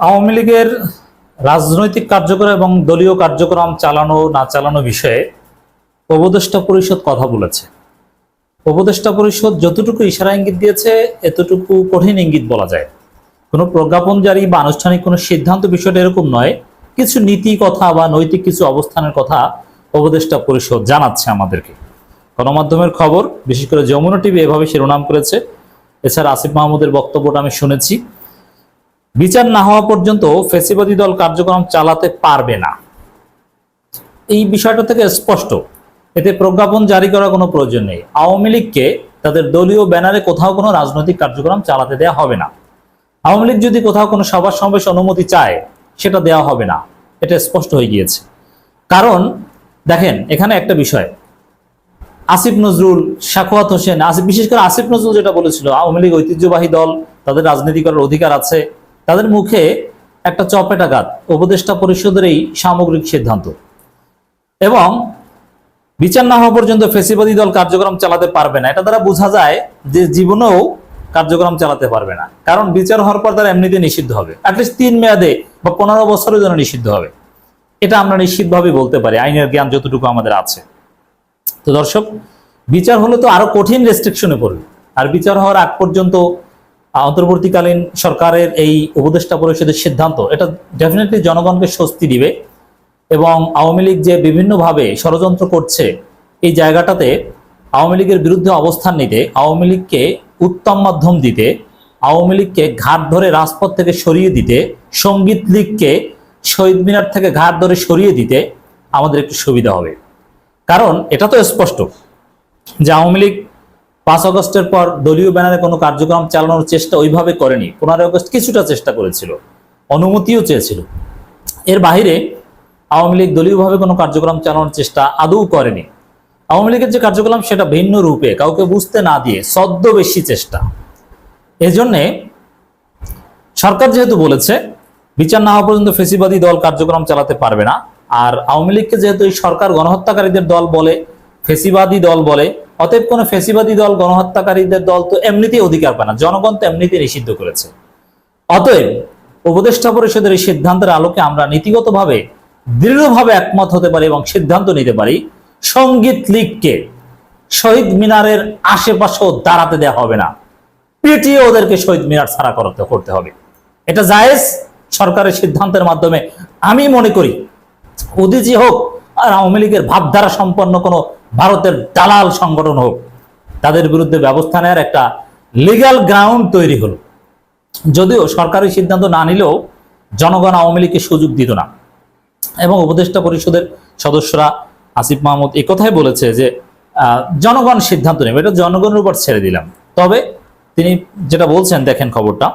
আওয়ামী লীগের রাজনৈতিক কার্যক্রম এবং দলীয় কার্যক্রম চালানো, না চালানো বিষয়ে উপদেষ্টা পরিষদ কথা বলেছে। উপদেষ্টা পরিষদ যতটুকু ইশারা ইঙ্গিত দিয়েছে, এতটুকু কঠিন ইঙ্গিত বলা যায়। কোনো প্রজ্ঞাপন জারি বা আনুষ্ঠানিক কোনো সিদ্ধান্ত বিষয়টা এরকম নয়। কিছু নীতি কথা বা নৈতিক কিছু অবস্থানের কথা উপদেষ্টা পরিষদ জানাচ্ছে আমাদেরকে। গণমাধ্যমের খবর, বিশেষ করে যমুনা টিভি এভাবে শিরোনাম করেছে। এছাড়া আসিফ মাহমুদের বক্তব্যটা আমি শুনেছি। বিচার না হওয়া পর্যন্ত ফেসিবাদী দল কার্যক্রম চালাতে পারবে না। এই বিষয়টা থেকে স্পষ্ট। এতে প্রজ্ঞাপন জারি করার কোনো প্রয়োজন নেই। আওয়ামী লীগকে তাদের দলীয় ব্যানারে কোথাও কোনো রাজনৈতিক কার্যক্রম চালাতে দেওয়া হবে না। আওয়ামী লীগ যদি কোথাও কোনো সভা সমাবেশ অনুমতি চায়, সেটা দেওয়া হবে না। এটা স্পষ্ট হয়ে গিয়েছে। কারণ, দেখেন, এখানে একটা বিষয়। আসিফ নজরুল শাকুয়াত হোসেন আসিফ বিশেষ করে আসিফ নজরুল যেটা বলেছিল, আওয়ামী লীগ ঐতিহ্যবাহী দল, তাদের রাজনীতি করার অধিকার আছে। তাদের মুখে একটা চপেটাঘাত, উপদেষ্টা পরিষদের এই সামগ্রিক সিদ্ধান্ত। এবং বিচার না হওয়া পর্যন্ত ফেসিবাদী দল কার্যক্রম চালাতে পারবে না। এটা দ্বারা বোঝা যায় যে জীবনেও কার্যক্রম চালাতে পারবে না। কারণ বিচার হওয়ার পর তারা এমনিতে নিষিদ্ধ হবে। অ্যাটলিস্ট তিন মেয়াদে বা পনেরো বছরের জন্য নিষিদ্ধ হবে। এটা আমরা নিশ্চিতভাবে বলতে পারি, আইনের জ্ঞান যতটুকু আমাদের আছে। তো দর্শক, বিচার হলে তো আরও কঠিন রেস্ট্রিকশনে পড়বে। আর বিচার হওয়ার আগ পর্যন্ত অন্তর্বর্তীকালীন সরকারের এই উপদেষ্টা পরিষদের সিদ্ধান্ত, এটা ডেফিনেটলি জনগণকে স্বস্তি দিবে এবং আওয়ামী লীগ যে বিভিন্নভাবে ষড়যন্ত্র করছে, এই জায়গাটাতে আওয়ামী লীগের বিরুদ্ধে অবস্থান নিতে, আওয়ামী লীগকে উত্তম মাধ্যম দিতে, আওয়ামী লীগকে ঘাট ধরে রাজপথ থেকে সরিয়ে দিতে, সংগীত লীগকে শহীদ মিনার থেকে ঘাট ধরে সরিয়ে দিতে আমাদের একটু সুবিধা হবে। কারণ এটা তো স্পষ্ট যে আওয়ামী লীগ পাঁচ আগস্টের পর দলীয় ব্যানারে কোনো কার্যক্রম চালানোর চেষ্টা ওইভাবে করেনি। পনেরোই আগস্ট কিছুটা চেষ্টা করেছিল, অনুমতিও চেয়েছিল। এর বাইরে আওয়ামী লীগ দলীয়ভাবে কোনো কার্যক্রম চালানোর চেষ্টা আদৌ করেনি। আওয়ামী লীগের যে কার্যক্রম সেটা ভিন্ন রূপে, কাউকে বুঝতে না দিয়ে ছদ্মবেশী চেষ্টা। এজন্যে সরকার যেহেতু বলেছে, বিচার না হওয়া পর্যন্ত ফেসিবাদী দল কার্যক্রম চালাতে পারবে না। আর আওয়ামী লীগকে যেহেতু এই সরকার গণহত্যাকারীদের দল বলে, ফেসিবাদী দল বলে অতএব কোনো ফেসিবাদী দল, গণহত্যাকারীদের দল তো এমনিতেই অধিকার পায় না। জনগণ তো এমনিতেই নিষিদ্ধ করেছে। অতএব উপদেষ্টা পরিষদের এই সিদ্ধান্তের আলোকে আমরা নীতিগতভাবে দৃঢ়ভাবে একমত হতে পারি এবং সিদ্ধান্ত নিতে পারি, সংগীত লীগকে শহীদ মিনারের আশেপাশেও দাঁড়াতে দেওয়া হবে না। পিটিয়ে ওদেরকে শহীদ মিনার ছাড়া করতে করতে হবে। এটা জায়েজ সরকারের সিদ্ধান্তের মাধ্যমে। আমি মনে করি উদিজি হোক আর আওয়ামী লীগের ভাবধারা সম্পন্ন কোনো ভারতের দালাল সংগঠন হোক, তাদের বিরুদ্ধে ব্যবস্থা নেওয়ার একটা লিগ্যাল গ্রাউন্ড তৈরি হলো। যদিও সরকারি সিদ্ধান্ত না নিলেও জনগণ আওয়ামী লীগকে সুযোগ দিত না। এবং উপদেষ্টা পরিষদের সদস্যরা আসিফ মাহমুদ কথাই বলেছে যে জনগণ সিদ্ধান্ত নেবে, এটা জনগণের উপর ছেড়ে দিলাম। তবে তিনি যেটা বলছেন, দেখেন খবরটা,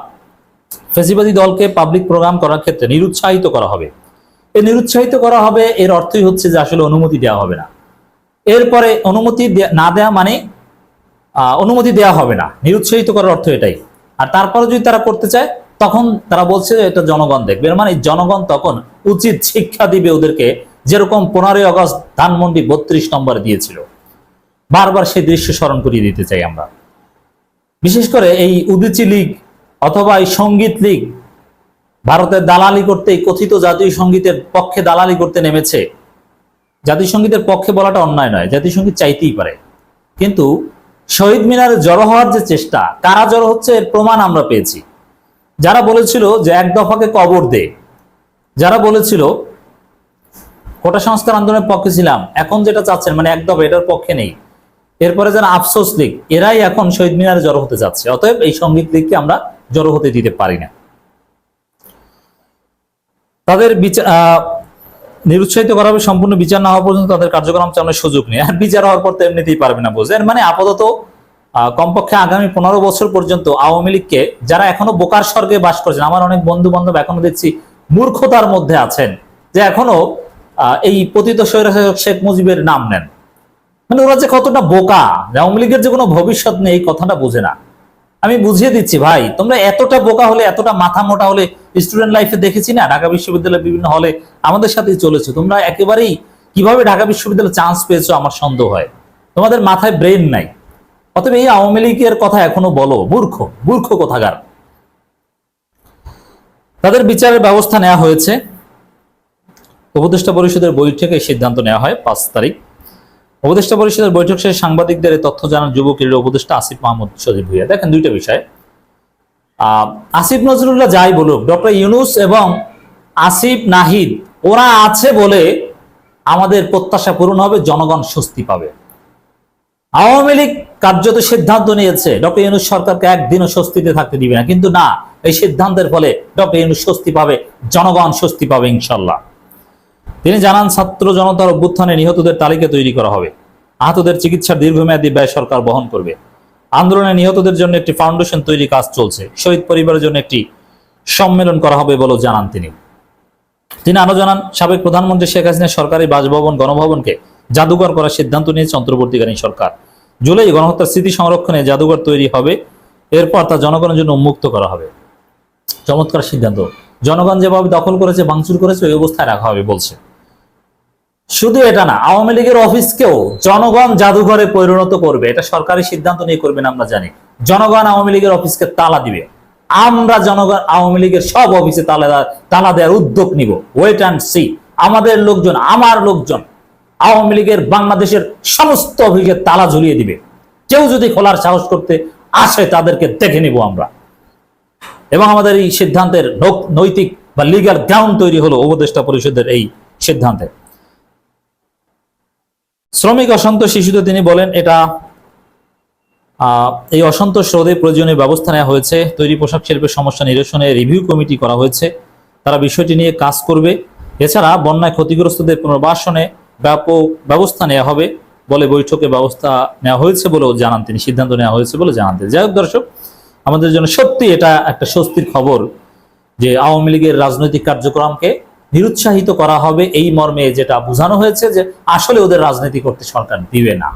ফেসিবাদী দলকে পাবলিক প্রোগ্রাম করার ক্ষেত্রে নিরুৎসাহিত করা হবে। এই নিরুৎসাহিত করা হবে, এর অর্থই হচ্ছে যে আসলে অনুমতি দেওয়া হবে না। এরপরে অনুমতি না দেওয়া মানে অনুমতি দেওয়া হবে না। নিরুৎসাহিত করার অর্থ এটাই। আর তারপরে যদি তারা করতে চায়, তখন তারা বলছে যে এটা জনগণ দেখবে। মানে জনগণ তখন উচিত শিক্ষা দিবে ওদেরকে, যেরকম পনেরোই আগস্ট ধানমন্ডি বত্রিশ নম্বর দিয়েছিল। বারবার সেই দৃশ্য স্মরণ করিয়ে দিতে চাই আমরা। বিশেষ করে এই উদিচি লীগ অথবা এই সংগীত লীগ ভারতের দালালি করতে এই কথিত জাতীয় সঙ্গীতের পক্ষে দালালি করতে নেমেছে। জাতীয় সঙ্গীতের পক্ষে বলাটা অন্যায় নয়, জাতীয় সংগীত চাইতেই পারে। কিন্তু শহীদ মিনারে জড়ো হওয়ার যে চেষ্টা, কারা জড়ো হচ্ছে এর প্রমাণ আমরা পেয়েছি। যারা বলেছিল যে এক দফাকে কবর দে, যারা বলেছিল কোটা সংস্কার আন্দোলনের পক্ষে ছিলাম, এখন যেটা চাচ্ছেন মানে এক দফা এটার পক্ষে নেই। এরপরে যারা আফসোস লীগ, এরাই এখন শহীদ মিনারে জড়ো হতে যাচ্ছে অতএব এই সংগীত লীগকে আমরা জড়ো হতে দিতে পারি না। তাদের বিচার নিরুৎসাহিত করা হবে, সম্পূর্ণ বিচার না হওয়া পর্যন্ত তাদের কার্যক্রম চালানোর সুযোগ নেই। আর বিচার হওয়ার পর তো এমনিতেই পারবে না বোঝেন মানে আপাতত কমপক্ষে আগামী পনেরো বছর পর্যন্ত আওয়ামী লীগকে যারা এখনও বোকার স্বর্গে বাস করছেন, আমার অনেক বন্ধু বান্ধব এখনও দেখছি মূর্খতার মধ্যে আছেন, যে এখনও এই পতিত স্বৈরাচারক শেখ মুজিবের নাম নেন। মানে ওরা যে কতটা বোকা আওয়ামী লীগের যে কোনো ভবিষ্যৎ নেই, এই কথাটা বোঝে না। আমি বুঝিয়ে দিচ্ছি, ভাই, তোমরা এতটা বোকা হলে, এতটা মাথা মোটা হলে স্টুডেন্ট লাইফে দেখেছি না? ঢাকা বিশ্ববিদ্যালয়ের বিভিন্ন হলে আমাদের সাথেই চলেছে। তোমরা একেবারেই কীভাবে ঢাকা বিশ্ববিদ্যালয়ে চান্স পেয়েছ আমার সন্দেহ হয়। তোমাদের মাথায় ব্রেন নাই। অতএব এই আওয়ামী লীগের কথা এখনও বলো, মূর্খ মূর্খ কোথাকার। তাদের বিচারের ব্যবস্থা নেওয়া হয়েছে। উপদেষ্টা পরিষদের বৈঠকে সিদ্ধান্ত নেওয়া হয় পাঁচ তারিখ। উপদেষ্টা পরিষদের বৈঠক শেষে সাংবাদিকদের তথ্য জানান যুব উপদেষ্টা আসিফ মাহমুদ সজীব ভুইয়া। দেখেন দুইটা বিষয়। আসিফ নজরুল্লাহ যাই বলুক, ডক্টর ইউনুস এবং আসিফ নাহিদ, ওরা আছে বলে আমাদের প্রত্যাশা পূরণ হবে, জনগণ স্বস্তি পাবে। আওয়ামী লীগ কার্যত সিদ্ধান্ত নিয়েছে, ডক্টর ইউনুস সরকারকে একদিনও স্বস্তিতে থাকতে দিবে না। কিন্তু না, এই সিদ্ধান্তের ফলে ডক্টর ইউনুস স্বস্তি পাবে, জনগণ স্বস্তি পাবে ইনশাল্লাহ। তিনি জানান, ছাত্র জনতার অভ্যুত্থানে নিহতদের তালিকা তৈরি করা হবে। আহতদের চিকিৎসার দীর্ঘমেয়াদী ব্যয় সরকার বহন করবে। আন্দোলনে নিহতদের জন্য একটি ফাউন্ডেশন তৈরি কাজ চলছে। শহীদ পরিবারের জন্য একটি সম্মেলন করা হবে বলেও জানান তিনি। তিনি আরও জানান, সাবেক প্রধানমন্ত্রী শেখ হাসিনা সরকারি বাসভবন, গণভবনকে জাদুঘর করার সিদ্ধান্ত নিয়েছে অন্তর্বর্তীকালীন সরকার। জুলাই গণহত্যার স্মৃতি সংরক্ষণে জাদুঘর তৈরি হবে, এরপর তা জনগণের জন্য উন্মুক্ত করা হবে। চমৎকার সিদ্ধান্ত। জনগণ যেভাবে দখল করেছে, ভাঙচুর করেছে, ওই অবস্থায় রাখা হবে বলছে। শুধু এটা না, আওয়ামী লীগের অফিসকেও জনগণ জাদুঘরে পরিণত করবে। এটা সরকারি সিদ্ধান্ত নিয়ে করবেন আমরা জানি। জনগণ আওয়ামী লীগের অফিসকে তালা দিবে। আমরা জনগণ আওয়ামী লীগের সব অফিসে তালা তালা দেওয়ার উদ্যোগ নিব। ওয়েট অ্যান্ড সি আমাদের লোকজন, আমার লোকজন আওয়ামী লীগের বাংলাদেশের সমস্ত অফিসে তালা ঝুলিয়ে দিবে। কেউ যদি খোলার সাহস করতে আসে, তাদেরকে দেখে নিব আমরা। এবং আমাদের এই সিদ্ধান্তের নৈতিক বা লিগ্যাল গ্রাউন্ড তৈরি হলো উপদেষ্টা পরিষদের এই সিদ্ধান্তে। শ্রমিক অসন্তোষ শিশুতে তিনি বলেন, এটা এই অসন্তোষ রোধে প্রয়োজনীয় ব্যবস্থা নেওয়া হয়েছে। তৈরি পোশাক শিল্পের সমস্যা নিরসনে রিভিউ কমিটি করা হয়েছে। তারা বিষয়টি নিয়ে কাজ করবে। এছাড়া বন্যায় ক্ষতিগ্রস্তদের পুনর্বাসনে ব্যাপক ব্যবস্থা নেওয়া হবে বলে বৈঠকে ব্যবস্থা নেওয়া হয়েছে বলেও জানান তিনি, সিদ্ধান্ত নেওয়া হয়েছে বলে জানান তিনি। যাই হোক দর্শক, আমাদের জন্য সত্যি এটা একটা স্বস্তির খবর যে আওয়ামী লীগের রাজনৈতিক কার্যক্রমকে নিরুৎসাহিত করা হবে এই মর্মে যেটা বোঝানো হয়েছে যে আসলে ওদের রাজনীতি করতে সরকার দিবে না।